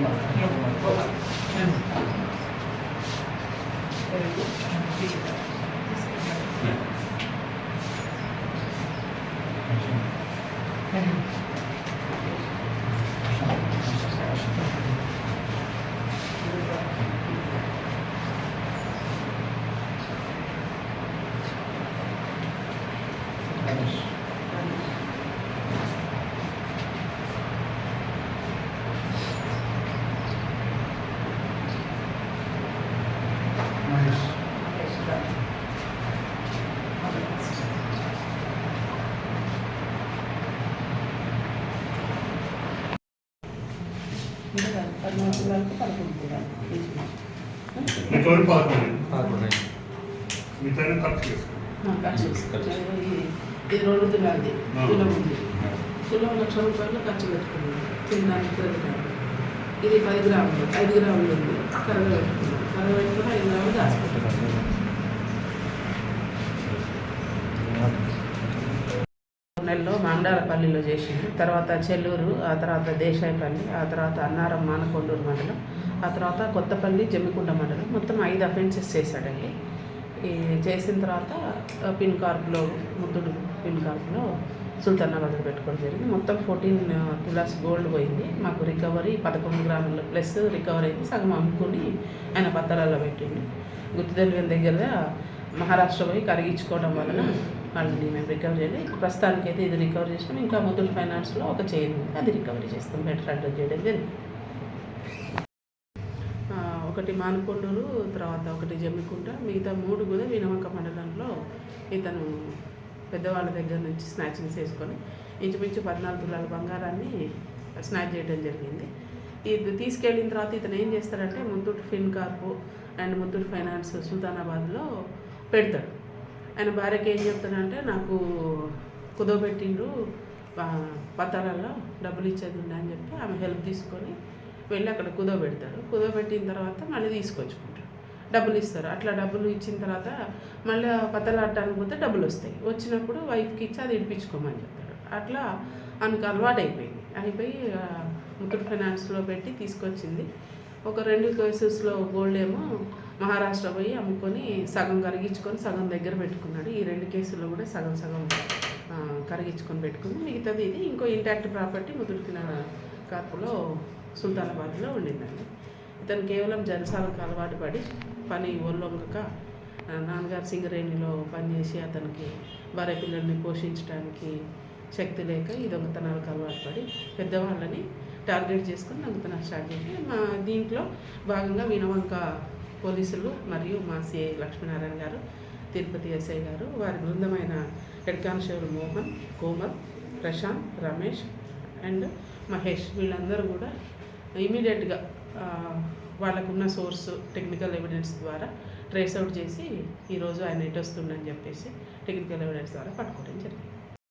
음. 조금만 조금만 పదకొండు పదకొండు ఖర్చు చేసుకోండి. ఖర్చు ఖర్చు. ఇది రెండు ఆ. తులం ఉంది తులం లక్ష రూపాయలు ఖర్చు పెట్టుకున్నాం తినడానికి తిరగడానికి ఇది పది గ్రాములు ఐదు గ్రాములు ఉంది. కరగ పెట్టుకున్నాం కరగ పెట్టుకుని ఐదు గ్రాములు దాచిపెట్టుకున్నాం నెలలో మండలపల్లిలో చేసిండు తర్వాత చెల్లూరు ఆ తర్వాత దేశాయపల్లి ఆ తర్వాత అన్నారం మానకొండూరు మండలం ఆ తర్వాత కొత్తపల్లి జమ్మికుంట మండలం. మొత్తం ఐదు అఫెన్సెస్ చేశాడండి. ఈ చేసిన తర్వాత పిన్ కార్ప్లో ముద్దుడు పిన్ కార్ప్లో సుల్తానాబాద్లో పెట్టుకోవడం జరిగింది. మొత్తం ఫోర్టీన్ తులాస్ గోల్డ్ పోయింది. మాకు రికవరీ పదకొండు గ్రాముల ప్లస్ రికవరీ అయింది. సగం అమ్ముకుని ఆయన పత్రాలలో పెట్టిండు. గుర్తు తెలియని దగ్గర మహారాష్ట్ర పోయి కరిగించుకోవడం వలన వాళ్ళని మేము రికవర్ చేయాలి. ప్రస్తుతానికి అయితే ఇది రికవర్ చేసినాం ఇంకా ముద్దుల ఫైనాన్స్లో ఒక చైన్ ఉంది. అది రికవరీ చేస్తాం. బెటర్ అడ్రస్ చేయడం జరిగింది ఒకటి మానకొండూరు తర్వాత ఒకటి జమ్మికుంట మిగతా మూడు కూడా వినవంక మండలంలో ఇతను పెద్దవాళ్ళ దగ్గర నుంచి స్నాచింగ్స్ వేసుకొని ఇంచుమించు పద్నాలుగు తులాల బంగారాన్ని స్నాచ్ చేయడం జరిగింది. ఇది తీసుకెళ్ళిన తర్వాత ఇతను ఏం చేస్తాడంటే Muthoot Fincorp and Muthoot finance సుల్తానాబాద్లో పెడతాడు. ఆయన భార్యకి ఏం చెప్తానంటే నాకు కుదోబెట్టిండ్రు పత్రాలలో డబ్బులు ఇచ్చేది ఉండే అని చెప్పి ఆమె హెల్ప్ తీసుకొని వెళ్ళి అక్కడ కుదోబెడతాడు కుదోబెట్టిన తర్వాత మళ్ళీ తీసుకొచ్చుకుంటాడు. డబ్బులు ఇస్తారు. అట్లా డబ్బులు ఇచ్చిన తర్వాత మళ్ళీ పత్తలాడటానికి పోతే డబ్బులు వస్తాయి. వచ్చినప్పుడు వైఫ్కి ఇచ్చి అది ఇడిపించుకోమని చెప్తాడు. అట్లా ఆమెకు అలవాటు అయిపోయింది. అయిపోయి ఆ, ముత్తూట్ ఫైనాన్స్లో పెట్టి తీసుకొచ్చింది. ఒక రెండు కేసెస్లో గోల్డ్ ఏమో మహారాష్ట్ర పోయి అమ్ముకొని సగం కరిగించుకొని సగం దగ్గర పెట్టుకున్నాడు. ఈ రెండు కేసుల్లో కూడా సగం సగం కరిగించుకొని పెట్టుకుంది. మిగతాది ఇది ఇంకో ఇంటాక్ట్ ప్రాపర్టీ ముదురుకిన కార్పులో సుల్తానాబాద్లో ఉండిందండి. ఇతను కేవలం జలసాలకు అలవాటు పడి పని ఒళ్ళొంగక నాన్నగారు సింగరేణిలో పనిచేసి అతనికి భార్య పిల్లల్ని పోషించడానికి శక్తి లేక ఈ దొంగతనాలకు అలవాటు పడి పెద్దవాళ్ళని టార్గెట్ చేసుకుని దొంగతనాలు స్టార్ట్ చేసి మా దీంట్లో భాగంగా వినవంక పోలీసులు మరియు మా సిఐ లక్ష్మీనారాయణ గారు తిరుపతి ఎస్ఐ గారు వారి బృందమైన head constable Mohan Komal Prashant Ramesh and Mahesh వీళ్ళందరూ కూడా ఇమీడియట్గా వాళ్ళకున్న సోర్స్ టెక్నికల్ ఎవిడెన్స్ ద్వారా ట్రేస్ అవుట్ చేసి ఈరోజు ఆయన ఎటు వస్తుండని చెప్పేసి టెక్నికల్ ఎవిడెన్స్ ద్వారా పట్టుకోవడం జరిగింది.